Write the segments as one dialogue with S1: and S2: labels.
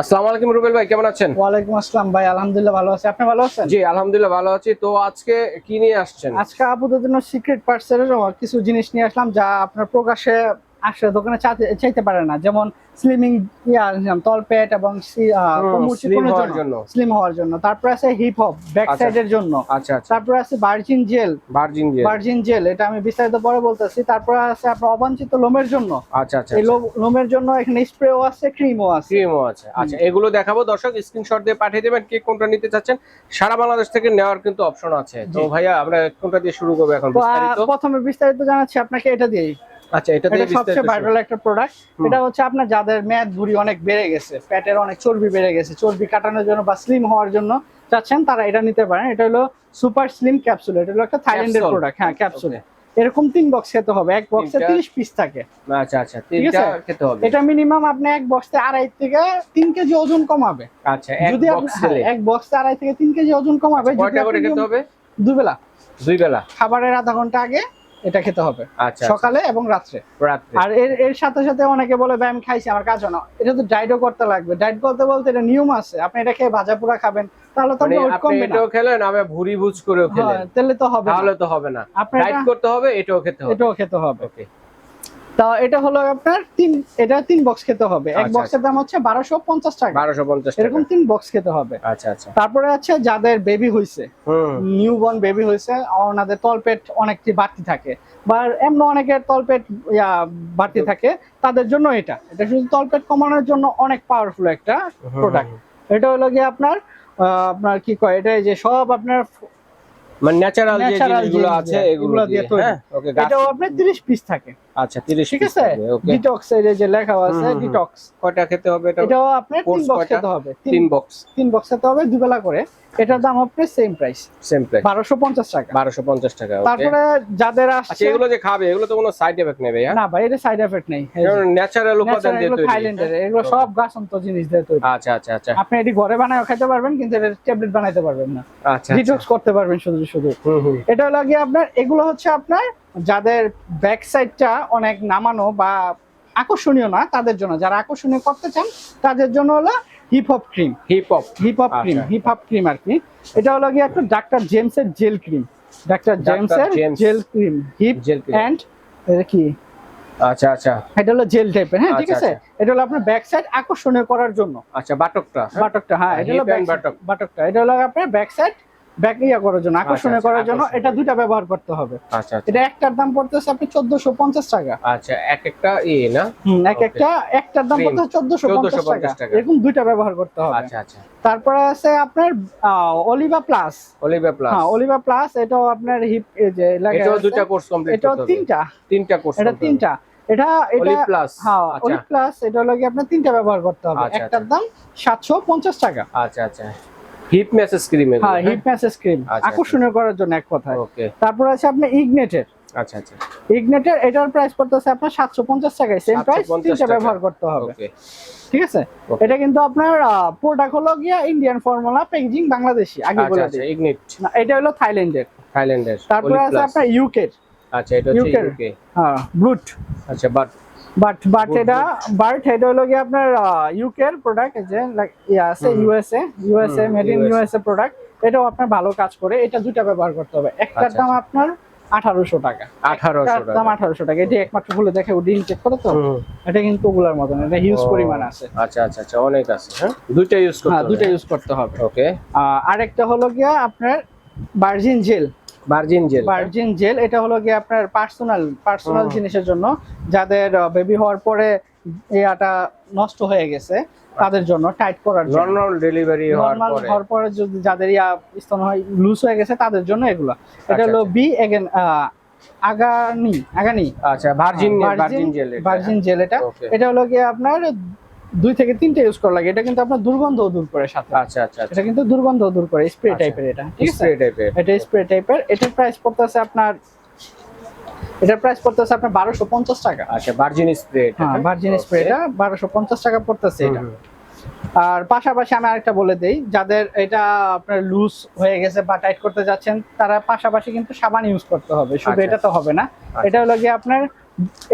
S1: আসসালামু আলাইকুম রুবেল ভাই কেমন আছেন?
S2: ওয়ালাইকুম আসসালাম ভাই আলহামদুলিল্লাহ ভালো আছি। আপনি ভালো আছেন?
S1: জি আলহামদুলিল্লাহ ভালো আছি। তো আজকে কি নিয়ে আসছেন?
S2: আজকে আপাতত জন্য সিক্রেট পার্সেলের কিছু জিনিস নিয়ে আসলাম যা আপনার প্রকাশে আসলে দোকানে চাইতে- পারে না। যেমন স্লিমিং ইয়া তলপেট এবং। স্লিম হওয়ার জন্য তারপর আছে হিপ হপ ব্যাক
S1: আচ্ছা।
S2: সাইডের জন্য।
S1: আচ্ছা আচ্ছা।
S2: তারপর আছে ভার্জিন জেল
S1: ভার্জিন যে
S2: ভার্জিন জেল এটা আমি বিস্তারিত পরে বলতেছি। তারপর আছে আপনার অবাঞ্ছিত লোমের জন্য।
S1: আচ্ছা আচ্ছা
S2: এই লোমের জন্য এখানে স্প্রেও আছে ক্রিমও আছে।
S1: ক্রিমও আছে। আচ্ছা এগুলো দেখাবো। দর্শক স্ক্রিনশট দিয়ে পাঠিয়ে দেবেন কে কোনটা নিতে চাচ্ছেন। সারা বাংলাদেশ থেকে নেওয়ার কিন্তু অপশন আছে। তো ভাইয়া আমরা কোনটা দিয়ে শুরু করব এখন বিস্তারিত?
S2: প্রথমে বিস্তারিত জানাচ্ছি আপনাকে এটা দিয়েই।
S1: আচ্ছা এটা
S2: সবচেয়ে ভাইরাল একটা প্রোডাক্ট এটা হচ্ছে আপনার যাদের মেদ ভুঁড়ি অনেক বেড়ে গেছে পেটের অনেক চর্বি বেড়ে গেছে চর্বি কাটানোর জন্য বা স্লিম হওয়ার জন্য চাচ্ছেন তারা এটা নিতে পারেন। এটা হলো সুপার স্লিম ক্যাপসুল এটা হলো একটা থাইল্যান্ডের প্রোডাক্ট হ্যাঁ ক্যাপসুলে এরকম তিন বক্স খেতে হবে এক বক্সে? তিরিশ পিস থাকে।
S1: আচ্ছা আচ্ছা তিনটা? খেতে হবে।
S2: এটা মিনিমাম আপনি এক বক্সে আড়াই থেকে তিন কেজি ওজন কমাবে।
S1: আচ্ছা এক
S2: যদি
S1: বক্স
S2: হ্যাঁ,
S1: দিলে
S2: এক বক্সে আড়াই থেকে তিন কেজি ওজন কমাবে।
S1: কয়টা করে খেতে হবে?
S2: দুবেলা।
S1: দুই বেলা।
S2: খাবারের আধা ঘণ্টা আগে এটা খেতে হবে।
S1: আচ্ছা
S2: সকালে এবং রাত্রে। আর এর এর সাথে সাথে অনেকে বলে ব্যায়াম খাইছি আমার কাজ না। এটা তো ডায়েটও করতে লাগবে। ডায়েট করতে বলতে এটা নিয়ম আছে। আপনি এটা খেয়ে ভাজা পোড়া খাবেন তাহলে তো
S1: মানে
S2: ওয়েট কমবে না।
S1: এটাও খেলেন আমি ভুরি ভুজ করেও খেলেন।
S2: হ্যাঁ, তাহলে তো হবে।
S1: তাহলে তো হবে না।
S2: ডায়েট
S1: করতে হবে এটাও খেতে হবে।
S2: এটাও খেতে হবে।
S1: ওকে।
S2: তা এটা হলো আপনার তিন এটা তিন বক্স খেতে হবে। এক
S1: আচ্ছা,
S2: বক্সের দাম হচ্ছে বারোশো পঞ্চাশ টাকা।
S1: বারোশো পঞ্চাশ
S2: এরকম তিন বক্স খেতে হবে।
S1: আচ্ছা আচ্ছা।
S2: তারপরে আছে যাদের বেবি
S1: হুম।
S2: নিউ বর্ন বেবি হয়েছে ওনাদের তলপেট অনেকটি বাড়তি থাকে। বা এমন অনেকের তলপেট বাড়তি থাকে। তাদের জন্য এটা। এটা শুধু তলপেট কমানোর জন্য অনেক পাওয়ারফুল একটা প্রোডাক্ট এটা হলো গিয়ে আপনার আপনার কি কয় এটা যে সব আপনার
S1: মানে ন্যাচারাল যে জিনিসগুলো আছে এগুলো দিয়ে
S2: তৈরি।
S1: হ্যাঁ?
S2: এটাও আপনার 30 পিস থাকে।
S1: আচ্ছা 30
S2: ঠিক আছে? ডিটক্স এর যে লেখা আছে। ডিটক্স
S1: কয়টা খেতে হবে? এটা
S2: এটাও আপনার তিন বক্স খেতে হবে।
S1: তিন বক্স
S2: তিন বক্স খেতে হবে দুবেলা করে। এটার দাম আপনার সেম প্রাইস
S1: সেম প্রাইস
S2: 1250 টাকা।
S1: 1250 টাকা
S2: তারপরে যাদের
S1: আচ্ছা
S2: আসছে
S1: এগুলো যে খাবে এগুলো তো কোনো সাইড এফেক্ট নেবে হ্যাঁ?
S2: না ভাই এটা সাইড এফেক্ট নেই।
S1: কারণ ন্যাচারাল উপাদান দিয়ে তৈরি।
S2: থাইল্যান্ডের? এগুলো সব গাছন্ত জিনিস দিয়ে তৈরি।
S1: আচ্ছা আচ্ছা আচ্ছা।
S2: আপনি এটি ঘরে বানায় খেতে পারবেন কিন্তু এটা ট্যাবলেট বানাইতে পারবেন না।
S1: আচ্ছা আচ্ছা।
S2: ডিটক্স করতে পারবেন শুধু শুধু। এটা হলো গিয়ে আপনার এগুলো হচ্ছে আপনার যাদের ব্যাক সাইডটা অনেক নামানো বা আকর্ষণীয় না তাদের জন্য। যারা আকর্ষণীয় করতে চান তাদের জন্য হলো hip hop cream
S1: hip hop
S2: hip hop cream
S1: আচ্ছা।
S2: হিপ হপ ক্রিম আর কি। এটা হলো গিয়ে একটা ডাক্তার জেমসের gel cream doctor
S1: James.
S2: Gel cream hip
S1: gel.
S2: And এটা কি?
S1: আচ্ছা আচ্ছা।
S2: এটা হলো জেল টাইপের হ্যাঁ ঠিক
S1: আচ্ছা,
S2: আছে? এটা হলো আপনার ব্যাক সাইড আকর্ষণীয় করার জন্য।
S1: আচ্ছা বাটকটা। হ্যাঁ?
S2: বাটকটা হ্যাঁ এটা হলো
S1: buttock।
S2: বাটকটা। এটা হলো আপনার ব্যাক সাইড ব্যাক ইয়া করার জন্য আকর্ষণীয়
S1: আচ্ছা,
S2: করার জন্য এটা দুইটা ব্যবহার করতে হবে।
S1: আচ্ছা আচ্ছা।
S2: এটা একটার দাম পড়তেছে আপনি চোদ্দশো পঞ্চাশ টাকা।
S1: আচ্ছা এক একটা ই না?
S2: এক একটা একটার দাম পড়তেছে চোদ্দশো পঞ্চাশ
S1: 1450
S2: টাকা। এরকম দুইটা ব্যবহার করতে হবে।
S1: আচ্ছা আচ্ছা।
S2: তারপরে আছে আপনার অলিভা প্লাস
S1: অলিভা প্লাস
S2: হ্যাঁ অলিভা প্লাস এটাও আপনার হিপ যে লাগে
S1: দুটো কোর্স কমপ্লিট হবে।
S2: তিনটা।
S1: তিনটা কোর্স
S2: এটা তিনটা। এটা এটা
S1: প্লাস
S2: হ্যাঁ
S1: আচ্ছা।
S2: অলিভ প্লাস এটা কি আপনার তিনটা ব্যবহার করতে হবে।
S1: আচ্ছা,
S2: একটার দাম সাতশো পঞ্চাশ টাকা।
S1: আচ্ছা আচ্ছা। হিপ ম্যাসেজ ক্রিম
S2: হ্যাঁ হিপ ম্যাসেজ ক্রিম
S1: আচ্ছা,
S2: আকর্ষণীয় করার জন্য এক কথায়।
S1: ওকে।
S2: তারপর আছে আপনার ইগনেটের।
S1: আচ্ছা আচ্ছা।
S2: ইগনেটের এটার প্রাইস পড়তেছে আপনার সাতশো পঞ্চাশ টাকায়। সেম প্রাইস তিনটা ব্যবহার করতে হবে।
S1: ওকে।
S2: ঠিক আছে? এটা কিন্তু আপনার প্রোডাক্ট হলো গিয়া ইন্ডিয়ান ফর্মুলা প্যাকেজিং বাংলাদেশি আগে
S1: আচ্ছা
S2: বলে
S1: আচ্ছা
S2: দিই।
S1: ইগনিট
S2: না, এটা হলো থাইল্যান্ডের
S1: থাইল্যান্ডের
S2: তারপরে আছে আপনার ইউকের
S1: আচ্ছা এটা হচ্ছে ইউকে
S2: হ্যাঁ ব্লুট
S1: আচ্ছা বাট
S2: বাট বাট এটা বাট এটা হলো গিয়ে আপনার ইউকের প্রোডাক্ট যে লাইক ইয়া আছে USA USA made in USA product এটাও আপনার ভালো কাজ করে। এটা দুইটা ব্যবহার করতে হবে। একটার
S1: আচ্ছা,
S2: দাম আপনার আঠারোশো টাকা।
S1: 1800
S2: একটার দাম আঠারোশো টাকা। এটি একমাত্র খুলে দেখে ওটি চেক করে তো? এটা কিন্তু ওগুলার মতন এটা হিউজ পরিমাণ আছে।
S1: আচ্ছা আচ্ছা আচ্ছা অনেক আছে হ্যাঁ? দুইটা ইউজ করতে
S2: হ্যাঁ দুইটা ইউজ করতে হবে।
S1: ওকে
S2: আরেকটা হলো গিয়া আপনার virgin gel
S1: virgin gel
S2: virgin gel এটা হলো গিয়ে আপনার পার্সোনাল পার্সোনাল জিনিসের জন্য। যাদের বেবি হওয়ার পরে ইয়াটা নষ্ট হয়ে গেছে তাদের জন্য টাইট করার জন্য।
S1: নর্মাল ডেলিভারি হওয়ার পরে।
S2: হওয়ার পরে যদি যাদের ইয়া স্তন হয় লুজ হয়ে গেছে তাদের জন্য এগুলো। এটা
S1: আচ্ছা,
S2: হলো
S1: আচ্ছা।
S2: বি এগেন আগানি আগানি।
S1: আচ্ছা virgin virgin gel
S2: virgin gel এটা। এটা হলো গিয়ে আপনার দুই থেকে তিনটে ইউজ করা লাগে। এটা কিন্তু আপনার দুর্গন্ধ দূর করে সাথে।
S1: আচ্ছা আচ্ছা
S2: এটা কিন্তু দুর্গন্ধ দূর করে স্প্রে
S1: আচ্ছা।
S2: টাইপের এটা ঠিক আছে?
S1: স্প্রে টাইপের
S2: এটা স্প্রে টাইপের এটার প্রাইস পড়তেছে আপনার এটার প্রাইস পড়তেছে আপনার বারোশো পঞ্চাশ টাকা।
S1: আচ্ছা ভার্জিন স্প্রে
S2: হ্যাঁ ভার্জিন স্প্রে এটা বারোশো পঞ্চাশ টাকা পড়তেছে এটা। আর পাশাপাশি আমি আরেকটা বলে দেই যাদের এটা আপনার লুজ হয়ে গেছে বা টাইট করতে যাচ্ছেন তারা পাশাপাশি কিন্তু সাবান ইউজ করতে হবে। শুধু
S1: আচ্ছা।
S2: এটা তো হবে না। এটা হলো গিয়ে আপনার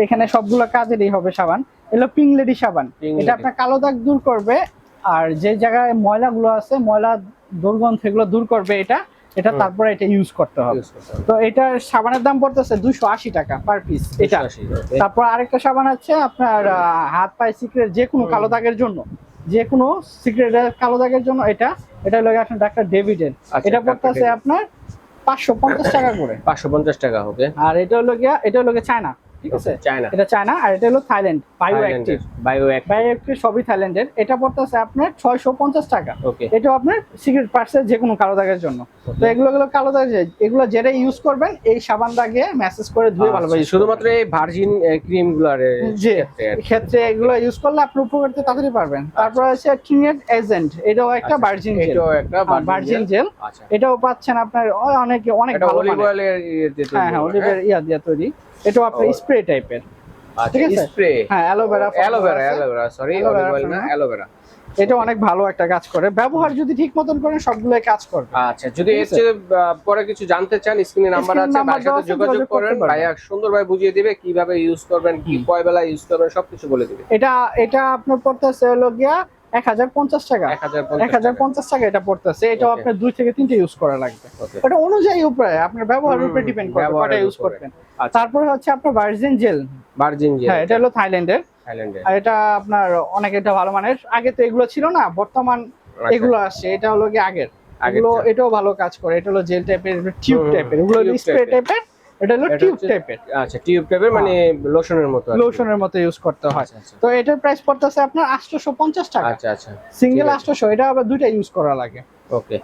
S2: এখানে সবগুলো কাজেরই হবে সাবান। এলো পিং লেডি সাবান। এটা আপনার কালো দাগ দূর করবে আর যে জায়গায় ময়লাগুলো আছে ময়লা দুর্গন্ধ এগুলো দূর করবে এটা এটা তারপরে এটা ইউজ করতে হবে। তো এটার সাবানের দাম পড়তেছে দুশো আশি টাকা পার পিস এটা।
S1: 280,
S2: তারপর আরেকটা সাবান আছে আপনার হাত পায়ে সিক্রেট যে কোনো কালো দাগের জন্য যে কোনো সিক্রেটের কালো দাগের জন্য এটা এটা হলো আপনার ডাক্তার ডেভিডের
S1: আচ্ছা,
S2: এটা. পড়তেছে আপনার পাঁচশো পঞ্চাশ টাকা করে।
S1: 550 টাকা হবে
S2: আর এটা হলো গিয়া এটা হলো গিয়া চায়না ঠিক আছে?
S1: চায়না
S2: এটা চায়না আর এটা হলো Thailand bio active
S1: bio
S2: active সবই থাইল্যান্ডের এটা পড়তেছে আপনার ছয়শো পঞ্চাশ টাকা।
S1: ওকে
S2: এটাও আপনার যে কোনো কালো দাগের জন্য। তো এগুলো গুলো কালো দাগ এগুলো যেটা ইউজ করবেন এই সাবান দাগে মেসেজ করে ধুয়ে ভালোভাবে
S1: আচ্ছা, শুধুমাত্র এই ভার্জিন
S2: ক্রিমগুলার ক্ষেত্রে এগুলো ইউজ করলে আপনি তাড়াতাড়ি পারবেন তারপর আছে ট্রিনেট এজেন্ট এটাও একটা ভার্জিন জেল
S1: এটাও একটা
S2: ভার্জিন জেল
S1: আচ্ছা।
S2: এটাও পাচ্ছেন আপনার অনেক অনেক ভালো
S1: তৈরি
S2: হ্যাঁ হ্যাঁ অলিভের ইয়া দিয়ে তৈরি। এটাও আপনার
S1: ও।
S2: স্প্রে টাইপের
S1: আচ্ছা
S2: ঠিক আছে?
S1: স্প্রে
S2: হ্যাঁ aloe vera
S1: aloe vera aloe vera sorry olive না অ্যালোভেরা
S2: এটা অনেক ভালো একটা কাজ করে। ব্যবহার যদি ঠিক মতন করেন সবগুলোই কাজ করবে।
S1: আচ্ছা যদি এর চেয়ে পরে কিছু জানতে চান স্ক্রিনে নাম্বার আছে ভাইয়ের সাথে যোগাযোগ করেন।
S2: করতে পারবেন।
S1: ভাইয়া সুন্দরভাবে বুঝিয়ে দিবে কীভাবে ইউজ করবেন কি কয় বেলা ইউজ করবেন সবকিছু বলে দিবে।
S2: এটা এটা আপনার পড়তেছে হলো গিয়া এক হাজার পঞ্চাশ টাকা।
S1: এক হাজার
S2: পঞ্চাশ টাকা। এটা পড়তেছে। এটাও. আপনার দুই থেকে তিনটে ইউজ করা লাগবে। ওটা অনুযায়ী উপরে আপনার ব্যবহারের উপরে ডিপেন্ড করে ইউজ করবেন।
S1: আচ্ছা।
S2: তারপরে হচ্ছে আপনার ভার্জিন জেল
S1: ভার্জিন যে
S2: হ্যাঁ এটা হলো থাইল্যান্ডের।
S1: থাইল্যান্ডে
S2: আর এটা আপনার অনেক এটা ভালো মানের আগে তো এগুলো ছিল না বর্তমান এগুলো আসছে। এটা হলো কি আগের।
S1: আচ্ছা।
S2: এগুলো এটাও ভালো কাজ করে। এটা হলো জেল টাইপের টিউব টাইপের এগুলো স্প্রে টাইপের এটা হলো টিউব টাইপের
S1: আচ্ছা টিউব টাইপের মানে লোশনের মতো।
S2: লোশনের মতো ইউজ করতে হয়।
S1: আচ্ছা আচ্ছা।
S2: তো এটার প্রাইস পড়তেছে আপনার আটশোশো পঞ্চাশ টাকা।
S1: আচ্ছা আচ্ছা।
S2: সিঙ্গেল
S1: ঠিক আছে।
S2: আটশোশো এটা আবার দুইটা ইউজ করা লাগে।
S1: ওকে।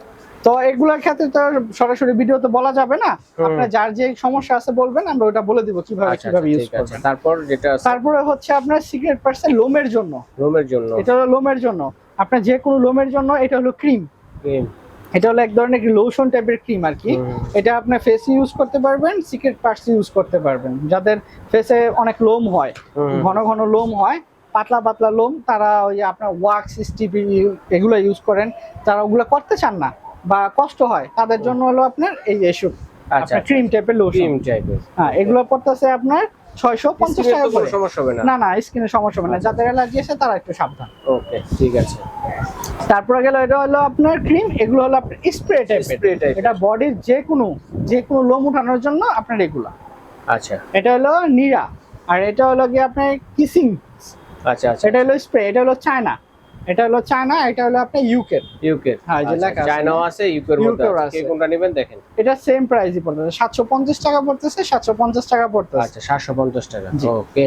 S2: তো এগুলোর ক্ষেত্রে তো সরাসরি ভিডিওতে বলা যাবে না। আপনার যার যে সমস্যা আছে বলবেন আমরা ওটা বলে দিব কীভাবে
S1: আচ্ছা
S2: কীভাবে ইউজ করবেন।
S1: তারপর যেটা
S2: তারপরে হচ্ছে আপনার সিগারেট পার্সেল লোমের জন্য।
S1: রুমের জন্য।
S2: এটা হলো লোমের জন্য। আপনার যে কোনো লোমের জন্য এটা হলো ক্রিম
S1: cream।
S2: এটা হলো এক ধরনের লোশন টাইপের ক্রিম আর কি এটা আপনার ফেসে ইউজ করতে পারবেন সিক্রেট পার্টস ইউজ করতে পারবেন। যাদের ফেসে অনেক লোম হয় ঘন ঘন লোম হয় পাতলা পাতলা লোম তারা ওই আপনার ওয়াক্স স্টিপি এগুলো ইউজ করেন। তারা ওগুলো করতে চান না বা কষ্ট হয় তাদের জন্য হলো আপনার এই এসব
S1: আচ্ছা
S2: ক্রিম টাইপের লোশন
S1: ক্রিম টাইপের
S2: হ্যাঁ এগুলো পড়তেছে আপনার ছয়শো পঞ্চাশ টাকা করে।
S1: সমস্যা হবে না।
S2: না না স্কিনে সমস্যা হবে না। যাদের অ্যালার্জি আছে তারা একটু সাবধান।
S1: ওকে ঠিক আছে।
S2: তারপরে গেল এটা হলো আপনার ক্রিম এগুলো হলো আপনার স্প্রে টাইপের
S1: স্প্রে টাইপ
S2: এটা বডির যে কোনো যে কোনো লোম উঠানোর জন্য আপনার এগুলো
S1: আচ্ছা।
S2: এটা হলো নিরা আর এটা হলো গিয়ে আপনার কিসিং
S1: আচ্ছা আচ্ছা।
S2: এটা হলো স্প্রে এটা হলো চায়না এটা হলো চায়না এটা হলো আপনার ইউকে
S1: ইউকে
S2: হ্যাঁ, যে লেখা আছে।
S1: চায়নাও আছে ইউকের মধ্যে আছে। কোনটা নেবেন দেখেন।
S2: এটা সেম প্রাইসই পড়তেছে। সাতশো পঞ্চাশ টাকা পড়তেছে সাতশো পঞ্চাশ টাকা পড়তেছে।
S1: আচ্ছা সাতশো পঞ্চাশ টাকা। ওকে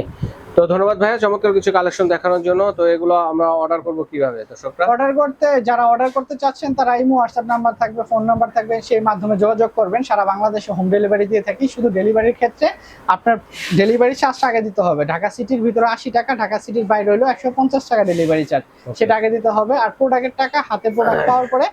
S1: তো ধন্যবাদ ভাইয়া চমৎকার কিছু কালেকশন দেখানোর জন্য। তো এগুলো আমরা অর্ডার করব কীভাবে দর্শকরা?
S2: অর্ডার করতে যারা অর্ডার করতে চাচ্ছেন তারা ইমো হোয়াটসঅ্যাপ নাম্বার থাকবে ফোন নাম্বার থাকবে সেই মাধ্যমে যোগাযোগ করবেন। সারা বাংলাদেশে হোম ডেলিভারি দিয়ে থাকি শুধু ডেলিভারির ক্ষেত্রে আপনার ডেলিভারি চার্জ আগে দিতে হবে। ঢাকা সিটির ভিতরে আশি টাকা ঢাকা সিটির বাইরে হলো একশো পঞ্চাশ টাকা ডেলিভারি চার্জ সেটা আগে দিতে হবে আর প্রোডাক্টের টাকা হাতে প্রোডাক্ট পাওয়ার পরে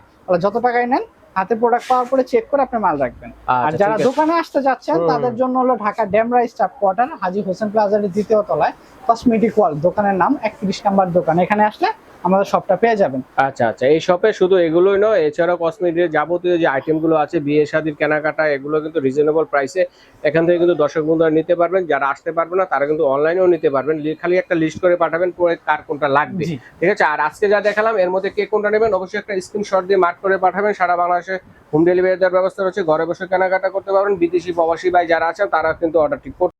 S2: যত টাকাই নেন হাতে প্রোডাক্ট পাওয়ার পরে চেক করে আপনি মাল রাখবেন। আর
S1: আচ্ছা,
S2: যারা দোকানে আসতে যাচ্ছেন তাদের জন্য হলো ঢাকা ড্যামরা স্টাফ কোয়ার্টার হাজি হোসেন প্লাজার দ্বিতীয় তলায় কসমেটিক ওয়াল দোকানের নাম একত্রিশ নাম্বার দোকান। এখানে আসলে আমাদের সবটা পেয়ে যাবেন।
S1: আচ্ছা আচ্ছা। এই শপে শুধু এগুলোই নয় এছাড়াও কসমেটিকের যাবতীয় যে আইটেমগুলো আছে বিয়ে শাদির কেনাকাটা এগুলো কিন্তু রিজনেবল প্রাইসে এখান থেকে কিন্তু দর্শক বন্ধুরা নিতে পারবেন। যারা আসতে পারবে না তারা কিন্তু অনলাইনেও নিতে পারবেন। খালি একটা লিস্ট করে পাঠাবেন পরে কার কোনটা লাগবে। ঠিক আছে? আর আজকে যা দেখালাম এর মধ্যে কে কোনটা নেবেন অবশ্যই একটা স্ক্রিনশট দিয়ে মার্ক করে পাঠাবেন। সারা বাংলাদেশে হোম ডেলিভারি দেওয়ার ব্যবস্থা রয়েছে। ঘরে বসে কেনাকাটা করতে পারবেন। বিদেশি প্রবাসী ভাই যারা আছেন তারা কিন্তু অর্ডারটি করতে